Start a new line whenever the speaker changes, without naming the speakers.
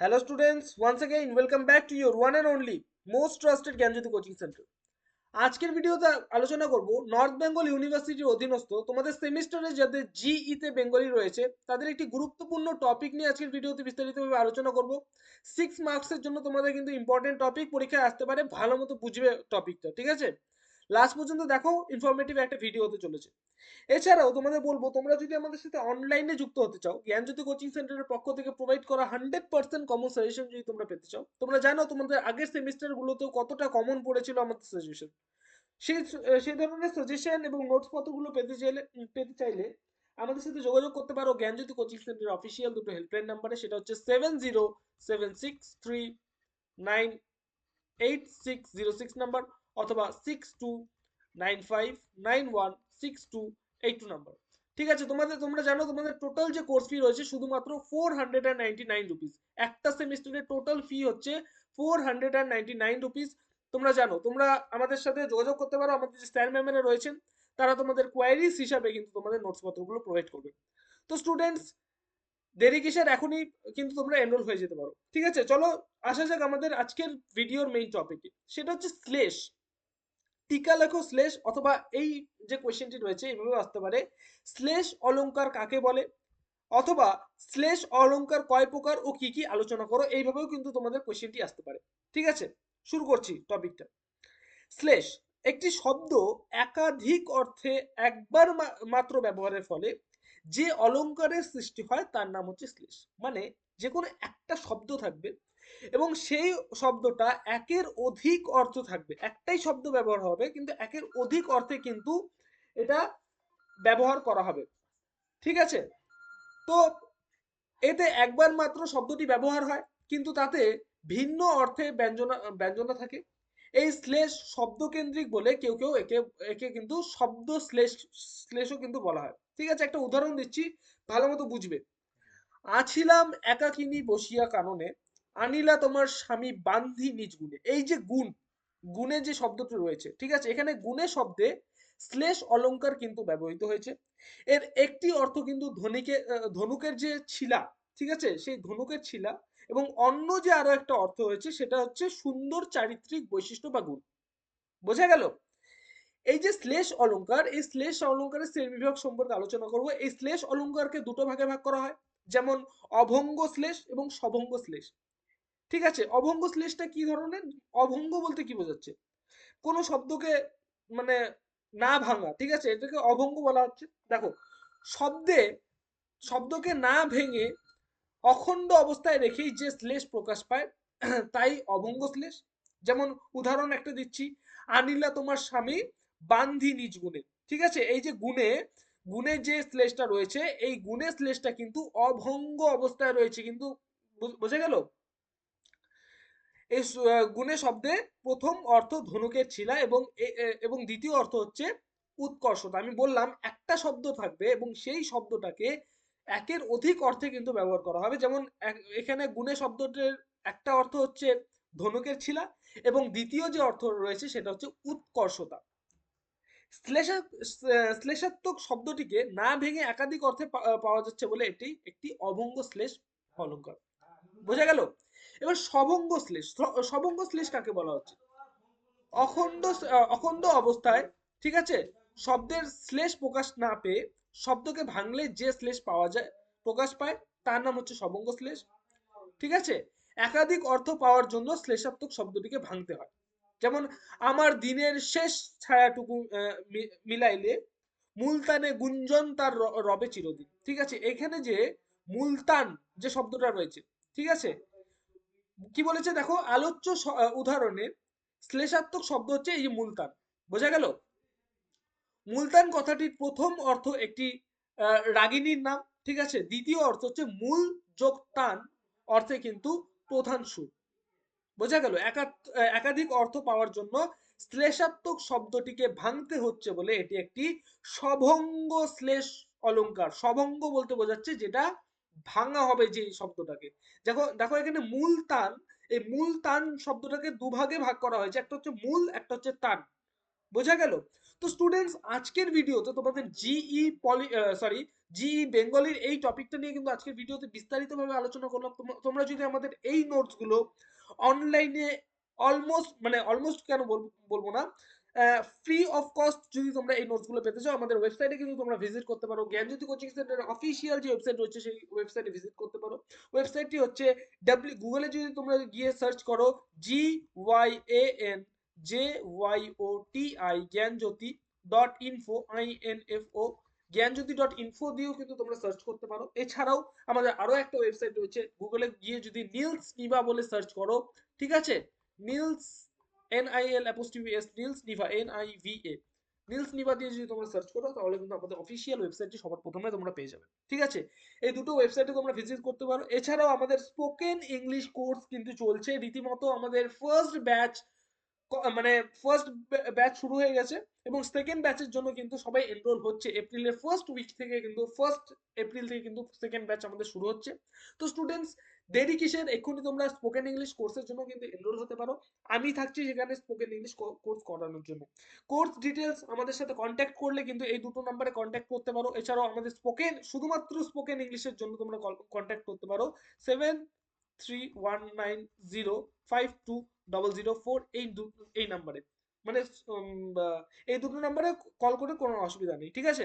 Hello students, once again welcome back to your one and only most trusted Gyanjyoti coaching centre আজকের ভিডিওতে আলোচনা করব north Bengal ইউনিভার্সিটির অধীনস্থ তোমাদের সেমিস্টারে যাদের জিই তে বেঙ্গলি রয়েছে তাদের একটি গুরুত্বপূর্ণ টপিক নিয়ে আজকের ভিডিওতে বিস্তারিতভাবে আলোচনা করব। সিক্স মার্কসের জন্য তোমাদের কিন্তু ইম্পর্টেন্ট টপিক পরীক্ষায় আসতে পারে ভালো মতো বুঝবে টপিকটা ঠিক আছে? লাস্ট পর্যন্ত দেখো ইনফরমেটিভ একটা ভিডিও হতে চলেছে। এছাড়াও তোমাদের বলব, তোমরা যদি আমাদের সাথে অনলাইনে যুক্ত হতে চাও, জ্ঞানজ্যোতি কোচিং সেন্টারের পক্ষ থেকে প্রোভাইড করা হান্ড্রেড পার্সেন্ট কমন সাজেশন যদি তোমরা পেতে চাও, তোমরা জানো তোমাদের আগের সেমিস্টার গুলোতেও কতটা কমন পড়েছিল আমাদের সাজেশন সেই সেই ধরনের সাজেশন এবং নোটস পত্রগুলো পেতে চাইলে পেতে চাইলে আমাদের সাথে যোগাযোগ করতে পারো জ্ঞানজ্যোতি কোচিং সেন্টারের অফিসিয়াল দুটো হেল্পলাইন নাম্বারে সেটা হচ্ছে seven zero seven six three nine eight six zero six number অথবা six two nine five nine one six two eight two number ঠিক আছে, তোমাদের, তোমরা জানো তোমাদের টোটাল যে কোর্স ফি রয়েছে শুধুমাত্র four hundred and ninety nine rupees একটা সেমিস্টারের টোটাল ফি হচ্ছে four hundred and ninety nine rupees তোমরা জানো, তোমরা আমাদের সাথে যোগাযোগ করতে পারো, আমাদের যে স্যার ম্যামেরা রয়েছেন, তারা তোমাদের কোয়ারিজ হিসাবে কিন্তু তোমাদের নোটস পত্রগুলো প্রোভাইড করবে। তো স্টুডেন্টস দেরি কিসের? এখনই কিন্তু তোমরা এনরোল হয়ে যেতে পারো। ঠিক আছে, চলো, আসা যাক আমাদের আজকের ভিডিওর মেইন টপিকে সেটা হচ্ছে শ্লেষ টিকা লেখো শ্লেষ অথবা এই যে কোয়েশ্চেনটি রয়েছে এইভাবে আসতে পারে। শ্লেষ অলংকার কাকে বলে? অথবা শ্লেষ অলংকার কয় প্রকার ও কি কি আলোচনা করো? এইভাবেও কিন্তু তোমাদের কোয়েশ্চেনটি আসতে পারে। ঠিক আছে? শুরু করছি টপিকটা শ্লেষ একটি শব্দ একাধিক অর্থে একবার মাত্র ব্যবহারের ফলে যে অলঙ্কারের সৃষ্টি হয় তার নাম হচ্ছে শ্লেষ মানে যে কোনো একটা শব্দ থাকবে এবং সেই শব্দটা একের অধিক অর্থ থাকবে। একটাই শব্দ ব্যবহার হবে, কিন্তু একের অধিক অর্থে কিন্তু এটা ব্যবহার করা হবে। ঠিক আছে? তো এতে একবার মাত্র শব্দটি ব্যবহার হয়, কিন্তু তাতে ভিন্ন অর্থে ব্যঞ্জনা ব্যঞ্জনা থাকে। এই শ্লেষ শব্দকেন্দ্রিক বলে কেউ কেউ একে একে কিন্তু শব্দ শ্লেষ, শ্লেষও কিন্তু বলা হয়। ঠিক আছে? একটা উদাহরণ দিচ্ছি ভালো মতো বুঝবে। আছিলাম একাকিনী বসিয়া কাননে আনিলা তোমার স্বামী বান্ধি নিজ গুণে। এই যে গুণ, গুণে যে শব্দটি রয়েছে, ঠিক আছে? এখানে গুণে শব্দে শ্লেষ অলঙ্কার কিন্তু ব্যবহৃত হয়েছে। এর একটি অর্থ কিন্তু ধনিকে ধনুকের যে ছিলা, ঠিক আছে? সেই ধনুকের ছিলা এবং অন্য যে আরও একটা অর্থ হয়েছে সেটা হচ্ছে সুন্দর চারিত্রিক বৈশিষ্ট্য বা গুণ। বোঝা গেল? এই যে শ্লেষ অলঙ্কার, এই শ্লেষ অলঙ্কারের শ্রেণি বিভাগ সম্পর্কে আলোচনা করব। এই শ্লেষ অলঙ্কারকে দুটো ভাগে ভাগ করা হয়, যেমন অভঙ্গ শ্লেষ এবং সভঙ্গ শ্লেষ। ঠিক আছে? অভঙ্গ শ্লেষটা কি ধরনের? অভঙ্গ বলতে কি বোঝাচ্ছে? কোন শব্দকে মানে না ভাঙা, ঠিক আছে? এটাকে অভঙ্গ বলা হচ্ছে। দেখো, শব্দে, শব্দকে না ভেঙে অখণ্ড অবস্থায় রেখেই যে শ্লেষ প্রকাশ পায়, তাই অভঙ্গ শ্লেষ। যেমন উদাহরণ একটা দিচ্ছি, আনিলা তোমার স্বামী, বান্ধি নিজ গুণে। ঠিক আছে? এই যে গুণে গুণে যে শ্লেষটা রয়েছে, এই গুণে শ্লেষটা কিন্তু অভঙ্গ অবস্থায় রয়েছে। কিন্তু বোঝা গেল? এই গুণে শব্দে প্রথম অর্থ ধনুকের ছিলা এবং এবং দ্বিতীয় অর্থ হচ্ছে উৎকর্ষতা। আমি বললাম একটা শব্দ থাকবে এবং সেই শব্দটাকে একের অধিক অর্থে কিন্তু ব্যবহার করা হবে। যেমন এখানে গুণে শব্দটির একটা অর্থ হচ্ছে ধনুকের ছিলা এবং দ্বিতীয় যে অর্থ রয়েছে সেটা হচ্ছে উৎকর্ষতা। শ্লেষাত্মক শব্দটিকে না ভেঙে একাধিক অর্থে পাওয়া যাচ্ছে বলে এটি একটি অভঙ্গ শ্লেষ অলঙ্কার বোঝা গেল? এবার সবঙ্গ শ্লেষ সবঙ্গ শ্লেষ কাকে বলা হচ্ছে? অখণ্ড অখণ্ড অবস্থায়, ঠিক আছে? শব্দের শ্লেষ প্রকাশ না পেয়ে শব্দকে ভাঙলে যে শ্লেষ পাওয়া যায়, প্রকাশ পায়, তার নাম হচ্ছে সবঙ্গ শ্লেষ, ঠিক আছে? একাধিক অর্থ পাওয়ার জন্য শ্লেষাত্মক শব্দটিকে ভাঙতে হয়। যেমন, আমার দিনের শেষ ছায়াটুকু মিলাইলে মুলতানে গুঞ্জন তার রবে চিরদিন, ঠিক আছে? এখানে যে মুলতান যে শব্দটা রয়েছে, ঠিক আছে? কি বলেছে দেখো? আলোচ্য উদাহরণে শ্লেষাত্মক শব্দ হচ্ছে এই যে মুলতান। বোঝা গেল? মুলতান কথাটির প্রথম অর্থ একটি রাগিনীর নাম, ঠিক আছে? দ্বিতীয় অর্থ হচ্ছে মূল যোগ টান অর্থে কিন্তু প্রধান সুর। বোঝা গেল? একাধিক অর্থ পাওয়ার জন্য শ্লেষাত্মক শব্দটিকে ভাঙতে হচ্ছে বলে এটি একটি সভঙ্গ শ্লেষ অলঙ্কার সভঙ্গ বলতে বোঝাচ্ছে যেটা ভাঙা হবে যে শব্দটাকে। দেখো দেখো এখানে মূল তান এই মূল তান শব্দটাকে দুভাগে ভাগ করা হয়েছে। একটা হচ্ছে মূল, একটা হচ্ছে তান। বোঝা গেল? তো স্টুডেন্টস আজকের ভিডিওতে তোমাদের G E poly sorry G E বেঙ্গলির এই টপিকটা নিয়ে কিন্তু আজকের ভিডিওতে বিস্তারিতভাবে আলোচনা করলাম। তোমরা- যদি আমাদের এই নোটসগুলো অনলাইনে অলমোস্ট মানে অলমোস্ট কেন বলব না ফ্রি অফ কস্ট যদি তোমরা এই নোটসগুলো পেতে চাও, আমাদের ওয়েবসাইটে কিন্তু তোমরা ভিজিট করতে পারো। জ্ঞানজ্যোতি কোচিং সেন্টারের অফিসিয়াল যে ওয়েবসাইট রয়েছে, সেই ওয়েবসাইটে ভিজিট করতে পারো। ওয়েবসাইটটি হচ্ছে ডাব্লিউ গুগলে যদি তোমরা গিয়ে সার্চ করো G Y A N J Y O T I Gyanjyoti dot info I N F O Gyanjyoti dot info দিয়েও কিন্তু তোমরা সার্চ করতে পারো। এছাড়াও আমাদের আরও একটা ওয়েবসাইট রয়েছে গুগলে গিয়ে যদি নীলস নিভা বলে সার্চ করো, ঠিক আছে? Nils N I L apostrophe S Nils Nibha N I V A Nibha দিয়ে যদি তোমরা সার্চ করো, তাহলে কিন্তু আমাদের অফিসিয়াল ওয়েবসাইটটি সবার প্রথমে তোমরা পেয়ে যাবে। ঠিক আছে? এই দুটো ওয়েবসাইটে তোমরা ভিজিট করতে পারো। এছাড়াও আমাদের স্পোকেন ইংলিশ কোর্স কিন্তু চলছে। রীতিমতো আমাদের ফার্স্ট ব্যাচ মানে ফার্স্ট ব্যাচ শুরু হয়ে গেছে এবং সেকেন্ড ব্যাচের জন্য কিন্তু সবাই এনরোল হচ্ছে। এপ্রিলের ফার্স্ট উইক থেকে কিন্তু ফার্স্ট এপ্রিল থেকে কিন্তু সেকেন্ড ব্যাচ আমাদের শুরু হচ্ছে। তো স্টুডেন্টস কিসের? এক্ষুনি তোমরা স্পোকেন ইংলিশ কোর্সের জন্য কিন্তু এনরোল হতে পারো। আমি থাকছি সেখানে স্পোকেন ইংলিশ কোর্স করানোর জন্য। কোর্স ডিটেলস আমাদের সাথে কন্ট্যাক্ট করলে কিন্তু এই দুটো নাম্বারে কন্ট্যাক্ট করতে পারো। এছাড়াও আমাদের স্পোকেন শুধুমাত্র স্পোকেন ইংলিশের জন্য তোমরা কন্ট্যাক্ট করতে পারো। Seven three one nine zero five two double zero four এই এই নাম্বারে মানে এই দুটো নাম্বারে কল করে কোনো অসুবিধা নেই, ঠিক আছে?